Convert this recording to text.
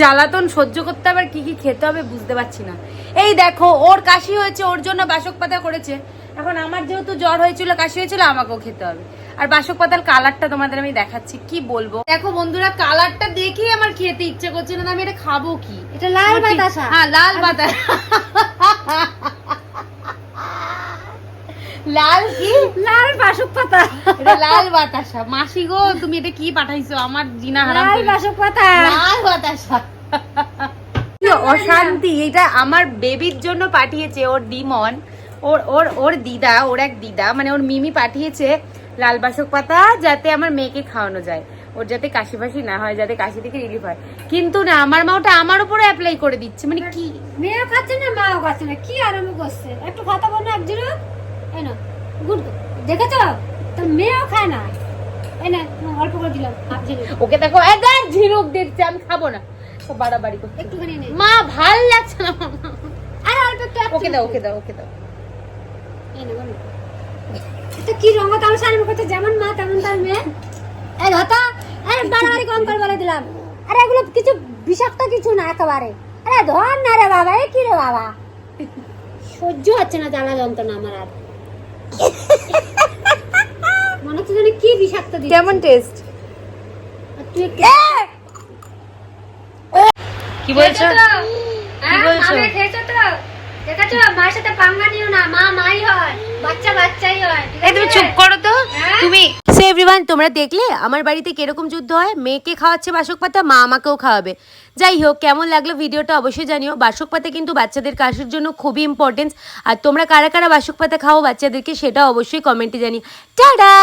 জ্বালাতন সহ্য করতে আবার কি কি খেতে হবে বুঝতে পারছি না। এই দেখো ওর কাশি হয়েছে ওর জন্য বাসক পাতা করেছে। এখন আমার যেহেতু জ্বর হয়েছিল কাশি হয়েছিল আমাকেও খেতে হবে। আর বাসক পাতার কালারটা তোমাদের আমি দেখাচ্ছি কি বলব? দেখো বন্ধুরা কালারটা দেখেই আমার খেতে ইচ্ছে করছে না আমি এটা খাব কি? এটা লাল বাতাসা। হ্যাঁ লাল বাতাসা। লাল কি? লাল বাসক পাতা। এটা লাল বাতাসা। মাসি গো তুমি এটা কি পাঠাইছো? আমার জিনা হারাম লাল বাসক পাতা। লাল বাতাসা। অশান্তি এটা আমার বেবির জন্য পাঠিয়েছে ওর ডিমন। ওর ওর ওর দিদা ওর এক দিদা মানে ওর মিমি পাঠিয়েছে লাল বাসক পাতা যাতে আমার মেয়েকে খাওয়ানো যায়। ওর যাতে কাশি ফাশি না হয় যাতে কাশি থেকে রিলিফ হয়। কিন্তু না আমার মা ওটা আমার উপরে অ্যাপ্লাই করে দিচ্ছে। মানে কি? মেয়েও খাচ্ছে না মাও খাচ্ছে না। কি আরাম করছে? একটু কথা বল না একজুরু এই না। গুড দেখেছ? মেয়েও খায় না। এই না অল্প করে দিলাম। ওকে দেখো একদম ঝিনুক দিচ্ছে আমি খাব না। ও বাড়াবাড়ি করছে। একটুখানি নে। মা ভালো লাগছে না। আর অল্প একটু ওকে দাও ওকে দাও ওকে দাও। এই না এটা কি রঙ? সারাম করছে যেমন মা তেমন তার মেয়ে। এই ধতা আরে বাড়াবাড়ি কম করে বলে দিলাম। আরে এগুলো কিছু বিষাক্ত কিছু না একেবারে। আরে ধর না রে বাবা এ কি রে বাবা? সহ্য হচ্ছে না জ্বালা যন্ত্রণা আমার আর। মনে হচ্ছে যেন কি বিষাক্ত দিচ্ছে। কেমন টেস্ট তুই কি বলছো? কি বলছো? খেয়েছো তো? দেখেছ? মার সাথে পাঙ্গা নিও না মা মাই হয় বাচ্চা বাচ্চাই হয় এই তুমি চুপ করো তো। হ্যাঁ? তুমি সো তোমরা দেখলে আমার বাড়িতে কীরকম যুদ্ধ হয়? মেয়েকে খাওয়াচ্ছে বাসক পাতা, মা আমাকেও খাওয়াবে। যাই হোক, কেমন লাগল ভিডিওটা অবশ্যই জানিও। বাসক পাতা কিন্তু বাচ্চাদের কাশির জন্য খুবই ইম্পর্টেন্স আর তোমরা কারা কারা বাসক পাতা খাও বাচ্চাদেরকে, সেটা অবশ্যই কমেন্টে জানিও। টাটা!